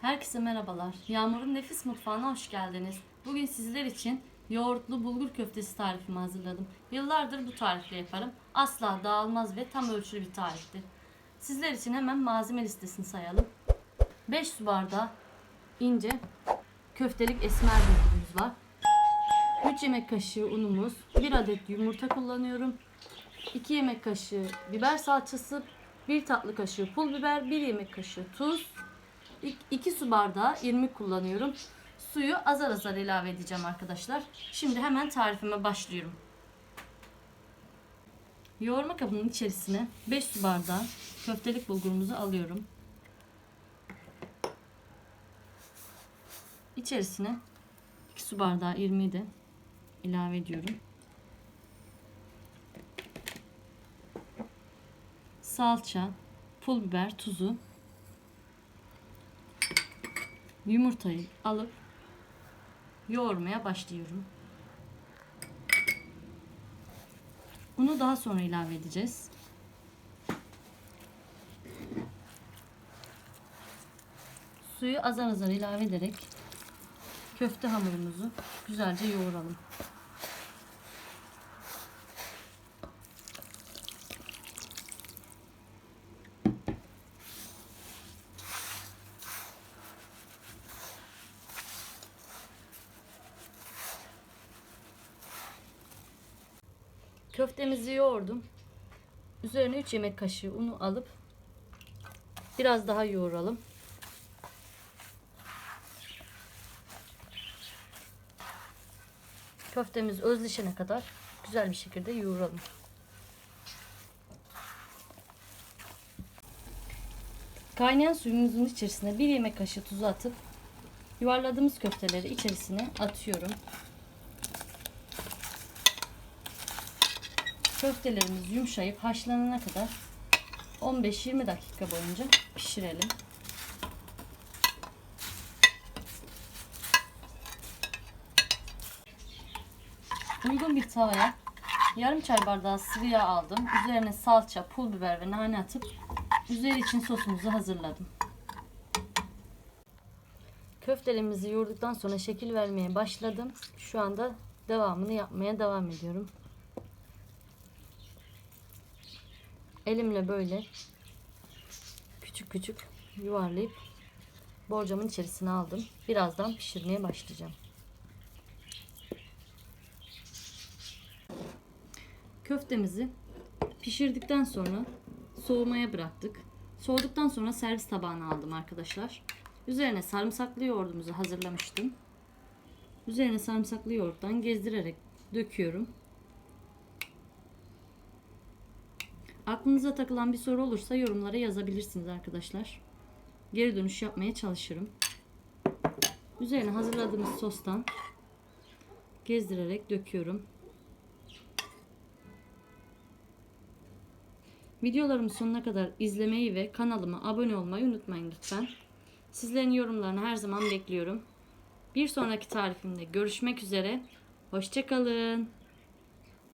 Herkese merhabalar. Yağmur'un Nefis Mutfağı'na hoş geldiniz. Bugün sizler için yoğurtlu bulgur köftesi tarifimi hazırladım. Yıllardır bu tarifle yaparım. Asla dağılmaz ve tam ölçülü bir tariftir. Sizler için hemen malzeme listesini sayalım. 5 su bardağı ince köftelik esmer bulgurumuz var. 3 yemek kaşığı unumuz, 1 adet yumurta kullanıyorum. 2 yemek kaşığı biber salçası, 1 tatlı kaşığı pul biber, 1 yemek kaşığı tuz, 2 su bardağı irmik kullanıyorum. Suyu azar azar ilave edeceğim arkadaşlar. Şimdi hemen tarifime başlıyorum. Yoğurma kabının içerisine 5 su bardağı köftelik bulgurumuzu alıyorum. İçerisine 2 su bardağı irmiği de ilave ediyorum. Salça, pul biber, tuzu yumurtayı alıp yoğurmaya başlıyorum. Unu daha sonra ilave edeceğiz. Suyu azar azar ilave ederek köfte hamurumuzu güzelce yoğuralım. Köftemizi yoğurdum. Üzerine 3 yemek kaşığı unu alıp biraz daha yoğuralım. Köftemiz özleşene kadar güzel bir şekilde yoğuralım. Kaynayan suyumuzun içerisine 1 yemek kaşığı tuzu atıp yuvarladığımız köfteleri içerisine atıyorum. Köftelerimiz yumuşayıp haşlanana kadar 15-20 dakika boyunca pişirelim. Uygun bir tavaya yarım çay bardağı sıvı yağ aldım. Üzerine salça, pul biber ve nane atıp üzeri için sosumuzu hazırladım. Köftelerimizi yoğurduktan sonra şekil vermeye başladım. Şu anda devamını yapmaya devam ediyorum. Elimle böyle küçük küçük yuvarlayıp borcamın içerisine aldım. Birazdan pişirmeye başlayacağım. Köftemizi pişirdikten sonra soğumaya bıraktık. Soğuduktan sonra servis tabağına aldım arkadaşlar. Üzerine sarımsaklı yoğurdumuzu hazırlamıştım. Üzerine sarımsaklı yoğurttan gezdirerek döküyorum. Aklınıza takılan bir soru olursa yorumlara yazabilirsiniz arkadaşlar. Geri dönüş yapmaya çalışırım. Üzerine hazırladığımız sostan gezdirerek döküyorum. Videolarımı sonuna kadar izlemeyi ve kanalıma abone olmayı unutmayın lütfen. Sizlerin yorumlarını her zaman bekliyorum. Bir sonraki tarifimde görüşmek üzere. Hoşçakalın.